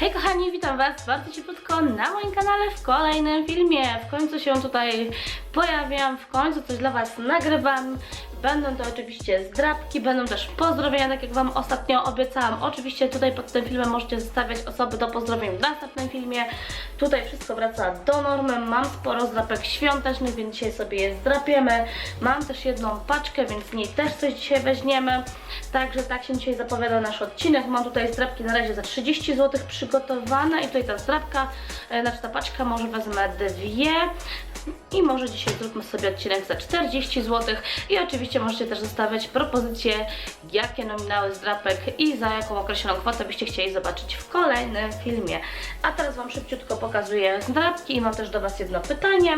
Hej kochani, witam Was bardzo cieplutko na moim kanale w kolejnym filmie. W końcu się tutaj pojawiam, w końcu coś dla Was nagrywam. Będą to oczywiście zdrabki, będą też pozdrowienia, tak jak Wam ostatnio obiecałam. Oczywiście tutaj pod tym filmem możecie zostawiać osoby do pozdrowień w następnym filmie. Tutaj wszystko wraca do normy. Mam sporo zdrapek świątecznych, więc dzisiaj sobie je zdrapiemy. Mam też jedną paczkę, więc z niej też coś dzisiaj weźmiemy. Także tak się dzisiaj zapowiada nasz odcinek. Mam tutaj zdrapki na razie za 30 zł przygotowane i tutaj ta zdrapka, e, znaczy ta paczka może wezmę dwie. I może dzisiaj zróbmy sobie odcinek za 40 zł. I oczywiście możecie też zostawiać propozycje, jakie nominały zdrapek i za jaką określoną kwotę byście chcieli zobaczyć w kolejnym filmie. A teraz Wam szybciutko pokazuję zdrapki i mam też do Was jedno pytanie.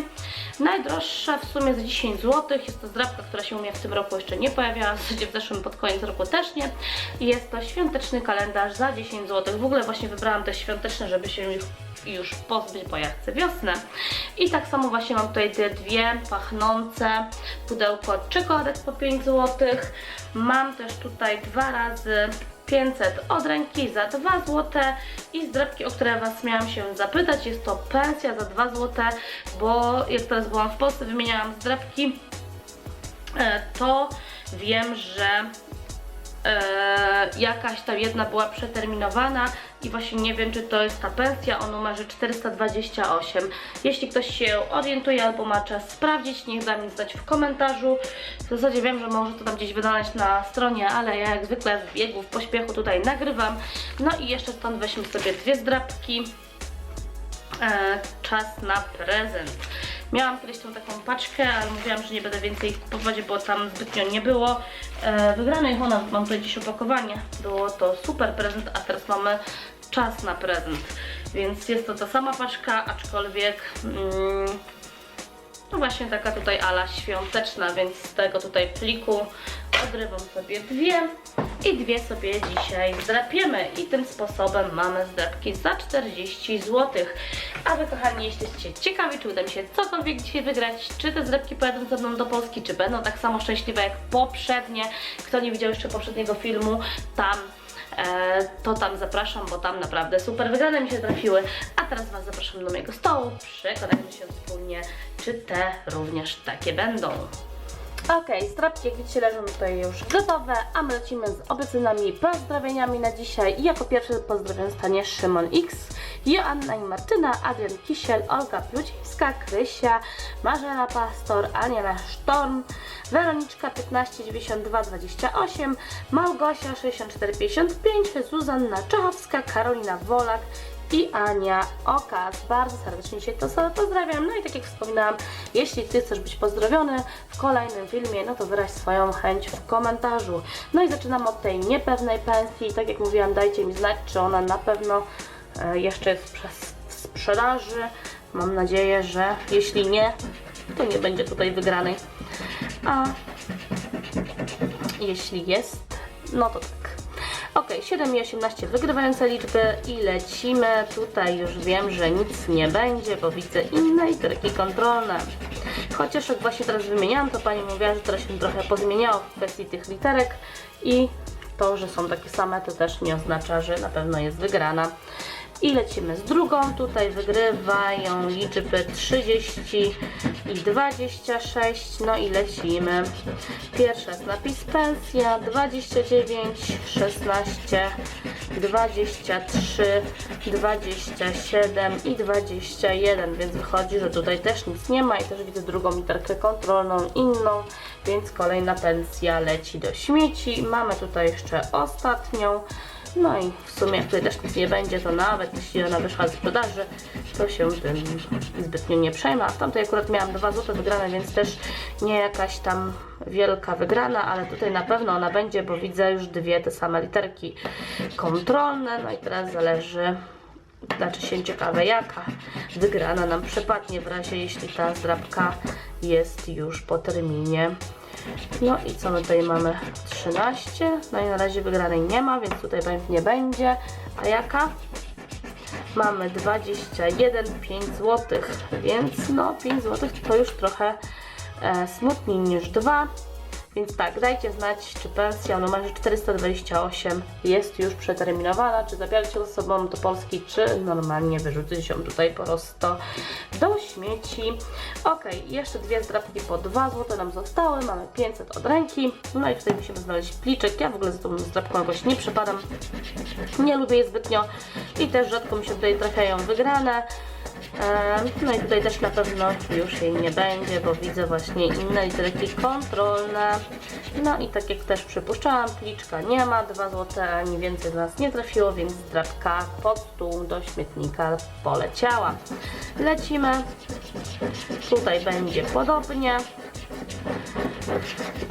Najdroższa w sumie za 10 zł. Jest to zdrapka, która się u mnie w tym roku jeszcze nie pojawiała, w zasadzie w zeszłym pod koniec roku też nie. Jest to świąteczny kalendarz za 10 zł. W ogóle właśnie wybrałam te świąteczne, żeby się już już pozbyć, bo ja chcę wiosnę. I tak samo właśnie mam tutaj te dwie pachnące pudełko czekoladek po 5 zł. Mam też tutaj dwa razy 500 od ręki za 2 zł i zdrabki, o które Was miałam się zapytać, jest to pensja za 2 zł, bo jak teraz byłam w Polsce, wymieniałam zdrabki, e, to wiem, że jakaś tam jedna była przeterminowana i właśnie nie wiem, czy to jest ta pensja o numerze 428. Jeśli ktoś się orientuje albo ma czas sprawdzić, niech da mi znać w komentarzu. W zasadzie wiem, że może to tam gdzieś wydalać na stronie, ale ja jak zwykle w biegu, w pośpiechu tutaj nagrywam. No i jeszcze stąd weźmy sobie dwie zdrabki. E, czas na prezent. Miałam kiedyś tą taką paczkę, ale mówiłam, że nie będę więcej ich kupować, bo tam zbytnio nie było e, wygranej. Ona, mam tutaj gdzieś opakowanie. Było to super prezent, a teraz mamy czas na prezent. Więc jest to ta sama paczka, aczkolwiek mm, no właśnie taka tutaj ala świąteczna, więc z tego tutaj pliku odrywam sobie dwie i dwie sobie dzisiaj zdrapiemy i tym sposobem mamy zdrapki za 40 zł. A Wy kochani, jesteście ciekawi, czy uda mi się cokolwiek dzisiaj wygrać, czy te zdrapki pojadą ze mną do Polski, czy będą tak samo szczęśliwe jak poprzednie. Kto nie widział jeszcze poprzedniego filmu, tam to tam zapraszam, bo tam naprawdę super wygrane mi się trafiły. A teraz Was zapraszam do mojego stołu. Przekonajmy się wspólnie, czy te również takie będą. Okej, strapki jak widzicie leżą tutaj już gotowe, a my lecimy z obiecanymi pozdrowieniami na dzisiaj. Jako pierwszy pozdrowień stanie Szymon X, Joanna i Martyna, Adrian Kisiel, Olga Plucińska, Krysia, Marzena Pastor, Aniela Sztorm, Weroniczka 159228, Małgosia 6455, Zuzanna Czechowska, Karolina Wolak, i Ania Okaz. Bardzo serdecznie Cię to sobie pozdrawiam. No i tak jak wspominałam, jeśli Ty chcesz być pozdrowiony w kolejnym filmie, no to wyraź swoją chęć w komentarzu. No i zaczynam od tej niepewnej pensji. Tak jak mówiłam, dajcie mi znać, czy ona na pewno e, jeszcze jest w sprzedaży. Mam nadzieję, że jeśli nie, to nie będzie tutaj wygranej. A jeśli jest, no to tak. Ok, 7 i 18 wygrywające liczby i lecimy. Tutaj już wiem, że nic nie będzie, bo widzę inne literki kontrolne. Chociaż jak właśnie teraz wymieniałam, to Pani mówiła, że teraz się trochę pozmieniało w kwestii tych literek i to, że są takie same, to też nie oznacza, że na pewno jest wygrana. I lecimy z drugą. Tutaj wygrywają liczby 30 i 26. No i lecimy. Pierwsza jest napis pensja 29, 16, 23, 27 i 21. Więc wychodzi, że tutaj też nic nie ma i też widzę drugą literkę kontrolną, inną. Więc kolejna pensja leci do śmieci. Mamy tutaj jeszcze ostatnią. No i w sumie tutaj też nic nie będzie, to nawet jeśli ona wyszła z sprzedaży, to się tym zbytnio nie przejmę. A w tamtej akurat miałam dwa złote wygrane, więc też nie jakaś tam wielka wygrana, ale tutaj na pewno ona będzie, bo widzę już dwie te same literki kontrolne. No i teraz zależy, znaczy się ciekawe jaka wygrana nam przepadnie w razie jeśli ta zdrabka jest już po terminie. No i co my tutaj mamy? 13. No i na razie wygranej nie ma, więc tutaj pewnie będzie. A jaka? Mamy 21, 5 zł, więc no 5 zł to już trochę e, smutniej niż 2. Więc tak, dajcie znać, czy pensja o numerze 428 jest już przeterminowana, czy zabierać ją ze sobą do Polski, czy normalnie wyrzucić ją tutaj po prostu do śmieci. Ok, jeszcze dwie zdrapki po 2 zł nam zostały, mamy 500 od ręki. No i tutaj musimy znaleźć pliczek. Ja w ogóle za tą zdrapką jakoś nie przepadam. Nie lubię jej zbytnio i też rzadko mi się tutaj trafiają wygrane. No i tutaj też na pewno już jej nie będzie, bo widzę właśnie inne literki kontrolne. No i tak jak też przypuszczałam, pliczka nie ma, 2 zł ani więcej do nas nie trafiło, więc zdrabka pod stół do śmietnika poleciała. Lecimy. Tutaj będzie podobnie.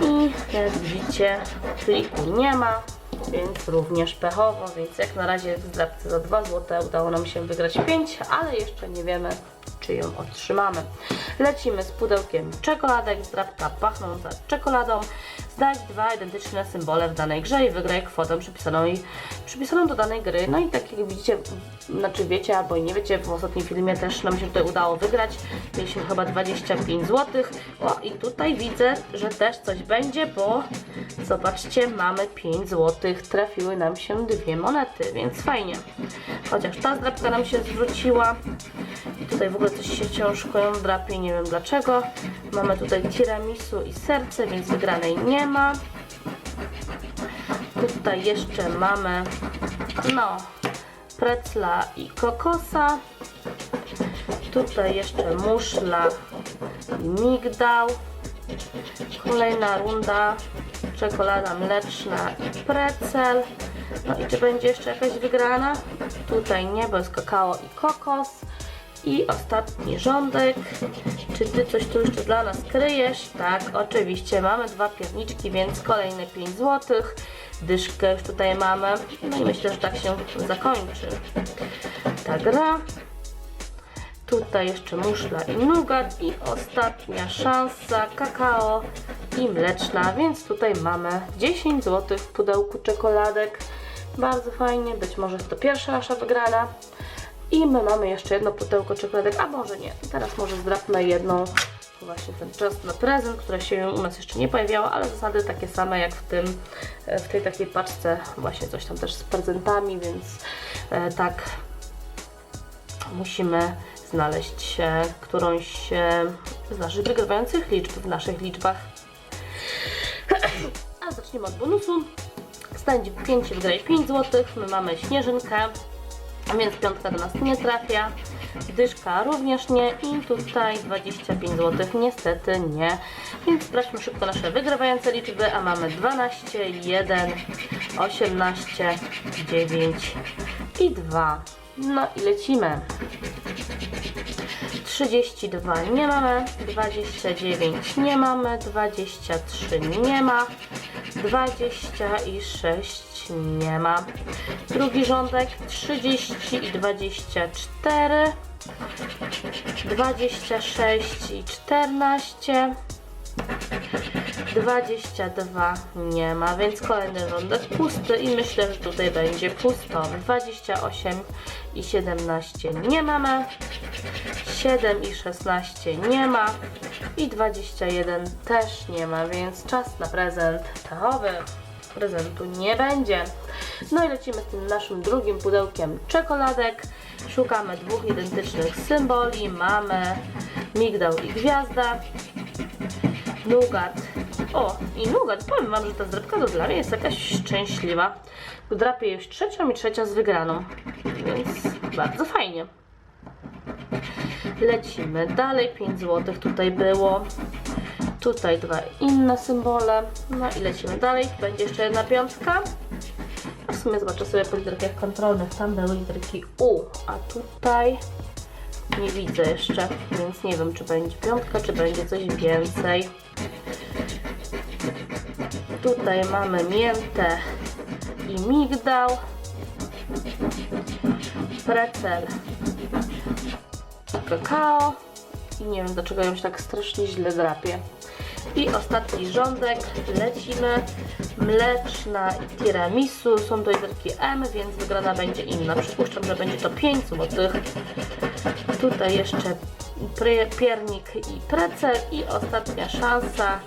I jak widzicie, pliku nie ma, więc również pechowo, więc jak na razie w zdrabce za 2 zł udało nam się wygrać 5, ale jeszcze nie wiemy, czy ją otrzymamy. Lecimy z pudełkiem czekoladek, zdrabka pachnąca czekoladą. Zdać dwa identyczne symbole w danej grze i wygraj kwotę przypisaną, i, przypisaną do danej gry. No i tak jak widzicie, znaczy wiecie albo nie wiecie, w ostatnim filmie też nam się tutaj udało wygrać. Mieliśmy chyba 25 zł. O i tutaj widzę, że też coś będzie, bo zobaczcie, mamy 5 zł. Trafiły nam się dwie monety, więc fajnie. Chociaż ta zdrabka nam się zwróciła. I tutaj w ogóle coś się ciężko ją drapie, nie wiem dlaczego. Mamy tutaj tiramisu i serce, więc wygranej nie. Tutaj jeszcze mamy, no, precla i kokosa. Tutaj jeszcze muszla i migdał. Kolejna runda, czekolada mleczna i precel. No i czy będzie jeszcze jakaś wygrana? Tutaj nie, bo jest kakao i kokos. I ostatni rządek. Czy ty coś tu jeszcze dla nas kryjesz? Tak, oczywiście. Mamy dwa pierniczki, więc kolejne 5 zł. Dyszkę już tutaj mamy. No i myślę, że tak się zakończy ta gra. Tutaj jeszcze muszla i nugat i ostatnia szansa kakao i mleczna, więc tutaj mamy 10 zł w pudełku czekoladek. Bardzo fajnie, być może jest to pierwsza nasza wygrana. I my mamy jeszcze jedno pudełko czekoladek, a może nie. Teraz może zdrapmy jedną właśnie ten czas na prezent, która się u nas jeszcze nie pojawiała, ale zasady takie same jak w tym, e, w tej takiej paczce, właśnie coś tam też z prezentami, więc e, tak musimy znaleźć którąś z naszych wygrywających liczb w naszych liczbach. A zaczniemy od bonusu. Stanie 5 wygraj 5 zł. My mamy śnieżynkę, a więc piątka do nas nie trafia. Dyszka również nie i tutaj 25 zł niestety nie. Więc sprawdźmy szybko nasze wygrywające liczby, a mamy 12, 1, 18, 9 i 2. No i lecimy. 32 nie mamy, 29 nie mamy, 23 nie ma, 26 nie ma. Drugi rządek 30 i 24, 26 i 14. 22 nie ma, więc kolejny rządek pusty i myślę, że tutaj będzie pusto. 28 i 17 nie mamy. 7 i 16 nie ma. I 21 też nie ma, więc czas na prezent pechowy. Prezentu nie będzie. No i lecimy z tym naszym drugim pudełkiem czekoladek. Szukamy dwóch identycznych symboli. Mamy migdał i gwiazda. Nugat. O, i nugat. Powiem Wam, że ta zdrabka to dla mnie jest jakaś szczęśliwa. Drapię już trzecią i trzecia z wygraną. Więc bardzo fajnie. Lecimy dalej. 5 zł tutaj było. Tutaj dwa inne symbole. No i lecimy dalej. Będzie jeszcze jedna piątka. W sumie zobaczę sobie po literkach kontrolnych. Tam były literki U, a tutaj nie widzę jeszcze, więc nie wiem, czy będzie piątka, czy będzie coś więcej. Tutaj mamy miętę i migdał, precel kakao i nie wiem, dlaczego ją się tak strasznie źle drapie. I ostatni rządek, lecimy, mleczna tiramisu, są to literki M, więc wygrana będzie inna. Przypuszczam, że będzie to 5 złotych. Tutaj jeszcze piernik i precel i ostatnia szansa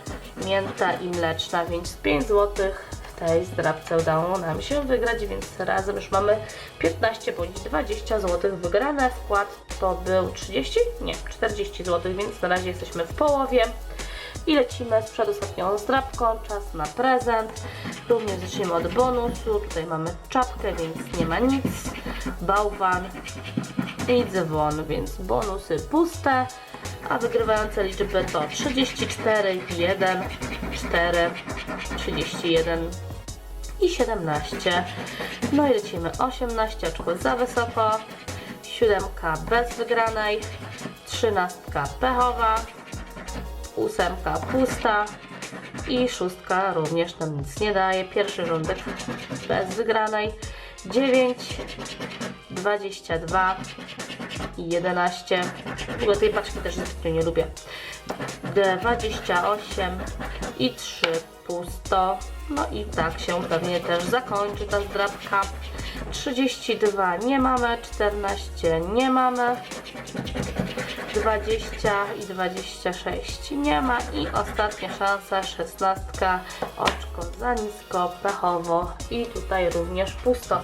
mięta i mleczna, więc 5 zł w tej zdrabce udało nam się wygrać, więc razem już mamy 15 bądź 20 zł wygrane. Wkład to był 30? Nie, 40 zł, więc na razie jesteśmy w połowie. I lecimy z przedostatnią zdrabką, czas na prezent. Również zaczniemy od bonusu. Tutaj mamy czapkę, więc nie ma nic. Bałwan i dzwon, więc bonusy puste. A wygrywające liczby to 34, 1, 4, 31 i 17. No i lecimy 18 oczko za wysoko, 7 bez wygranej, 13 pechowa, ósemka pusta i szóstka również nam nic nie daje. Pierwszy rządek bez wygranej. 9, 22 i 11. W ogóle tej paczki też nie lubię. 28 i 3 pusto. No i tak się pewnie też zakończy ta zdrabka. 32 nie mamy, 14 nie mamy. 20 i 26 nie ma i ostatnia szansa 16 oczko za nisko, pechowo i tutaj również pusto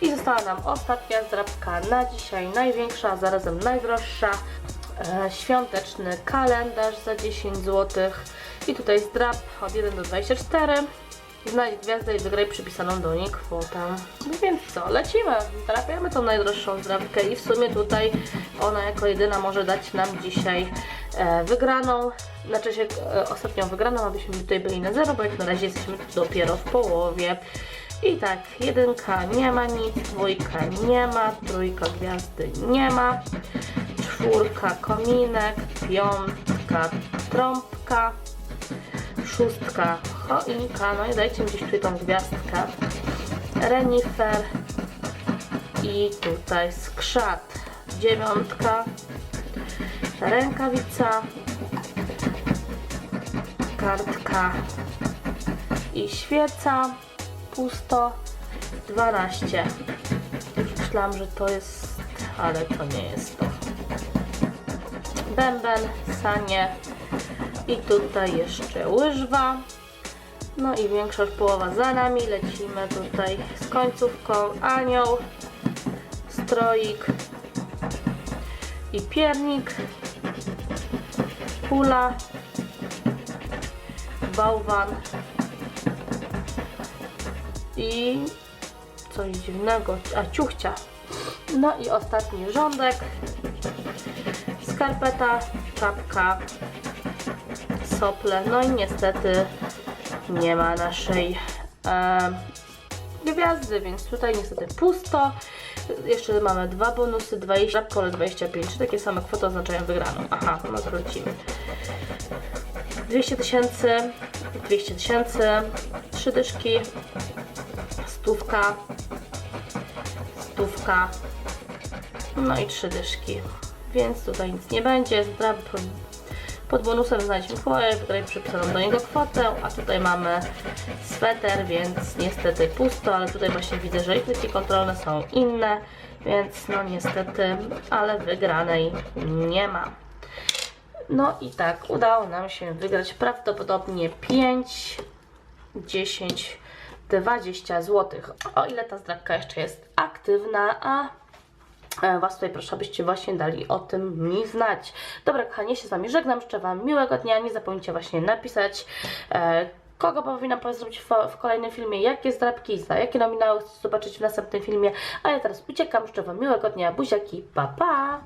i została nam ostatnia zdrabka na dzisiaj, największa, a zarazem najdroższa e, świąteczny kalendarz za 10 zł i tutaj zdrab od 1 do 24 Znajdź gwiazdę i wygraj przypisaną do niej kwotę. No więc co, lecimy. Trafiamy tą najdroższą zdrabkę i w sumie tutaj ona jako jedyna może dać nam dzisiaj e, wygraną. Znaczy się e, ostatnią wygraną, abyśmy tutaj byli na zero, bo jak na razie jesteśmy dopiero w połowie. I tak, jedynka nie ma nic, dwójka nie ma, trójka gwiazdy nie ma, czwórka kominek, piątka trąbka, szóstka. Choinka, no i dajcie mi gdzieś tutaj tą gwiazdkę, renifer. I tutaj skrzat, dziewiątka, rękawica, kartka. I świeca, pusto, 12. Już myślałam, że to jest, ale to nie jest to. Bęben, sanie, i tutaj jeszcze łyżwa. No i większość połowa za nami. Lecimy tutaj z końcówką anioł, stroik i piernik, kula, bałwan i coś dziwnego, a ciuchcia. No i ostatni rządek, skarpeta, czapka, sople. No i niestety nie ma naszej e, gwiazdy, więc tutaj niestety pusto. Jeszcze mamy dwa bonusy, 20, pole 25, czy takie same kwoty oznaczają wygraną. Aha, no to lecimy. 200 tysięcy, 200 tysięcy, trzy dyszki, stówka, stówka, no i trzy dyszki. Więc tutaj nic nie będzie. Zdrab pod bonusem znaleźliśmy Mikołaja, wygraj przypisaną do niego kwotę, a tutaj mamy sweter, więc niestety pusto, ale tutaj właśnie widzę, że i pliki kontrolne są inne, więc no niestety, ale wygranej nie ma. No i tak, udało nam się wygrać prawdopodobnie 5, 10, 20 zł. O ile ta zdrabka jeszcze jest aktywna, a Was tutaj proszę, abyście właśnie dali o tym mi znać. Dobra, kochani, się z Wami żegnam, życzę Wam miłego dnia, nie zapomnijcie właśnie napisać, e, kogo powinnam zrobić w, w kolejnym filmie, jakie zdrabki, za jakie nominały chcecie zobaczyć w następnym filmie, a ja teraz uciekam, życzę Wam miłego dnia, buziaki, pa pa!